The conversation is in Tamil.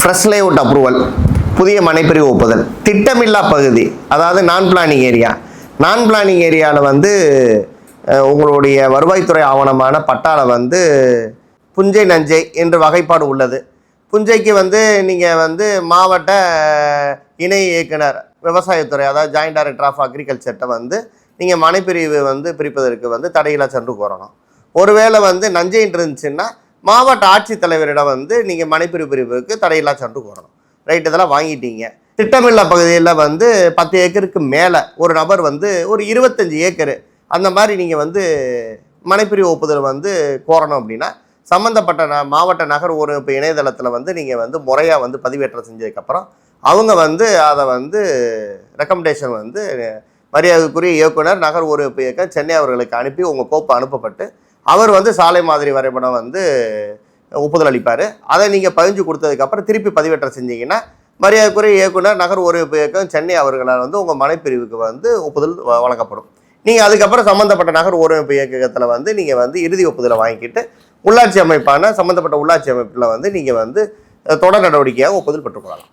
ஃப்ரெஷ் லேஅவுட் அப்ரூவல் புதிய மனைப்பிரிவு ஒப்புதல் திட்டமில்லா பகுதி அதாவது நான் பிளானிங் ஏரியா நான் பிளானிங் ஏரியாவில் வந்து உங்களுடைய வருவாய்த்துறை ஆவணமான பட்டால வந்து புஞ்சை நஞ்சை என்று வகைப்பாடு உள்ளது. புஞ்சைக்கு வந்து நீங்கள் வந்து மாவட்ட இணை இயக்குனர் விவசாயத்துறை அதாவது ஜாயிண்ட் டைரக்டர் ஆஃப் அக்ரிகல்ச்சர்கிட்ட வந்து நீங்கள் மனைப்பிரிவு வந்து பிரிப்பதற்கு வந்து தடையில்லா சென்று கோரணும். ஒருவேளை வந்து நஞ்சைன்னு இருந்துச்சுன்னா மாவட்ட ஆட்சித்தலைவரிடம் வந்து நீங்கள் மனைப்பிரி பிரிவுக்கு தடையில்லா சென்று கோரணும் ரைட் இதெல்லாம் வாங்கிட்டீங்க. திட்டமில்லா பகுதியில் வந்து பத்து ஏக்கருக்கு மேலே ஒரு நபர் வந்து ஒரு இருபத்தஞ்சி ஏக்கரு அந்த மாதிரி நீங்கள் வந்து மனைப்பிரிவு ஒப்புதல் வந்து கோரணும் அப்படின்னா சம்மந்தப்பட்ட ந மாவட்ட நகர் ஒரு இப்போ இணையதளத்தில் வந்து நீங்கள் வந்து முறையாக வந்து பதிவேற்றம் செஞ்சதுக்கப்புறம் அவங்க வந்து அதை வந்து ரெக்கமெண்டேஷன் வந்து மரியாதைக்குரிய இயக்குனர் நகர் ஒரு இயக்கம் சென்னை அவர்களுக்கு அனுப்பி உங்கள் கோப்பு அனுப்பப்பட்டு அவர் வந்து சாலை மாதிரி வரைபடம் வந்து ஒப்புதல் அளிப்பார். அதை நீங்கள் பதிஞ்சு கொடுத்ததுக்கப்புறம் திருப்பி பதிவேற்றம் செஞ்சீங்கன்னா மரியாதைக்குரிய இயக்குனர் நகர் ஒரு இயக்கம் சென்னை அவர்களால் வந்து உங்கள் மனைப்பிரிவுக்கு வந்து ஒப்புதல் வ- வழங்கப்படும். நீங்கள் அதுக்கப்புறம் சம்மந்தப்பட்ட நகர் ஒருங்கிணைப்பு இயக்கத்தில் வந்து நீங்கள் வந்து இறுதி ஒப்புதலை வாங்கிக்கிட்டு உள்ளாட்சி அமைப்பான சம்மந்தப்பட்ட உள்ளாட்சி அமைப்பில் வந்து நீங்கள் வந்து தொடர் நடவடிக்கையாக ஒப்புதல் பெற்றுக்கொள்ளலாம்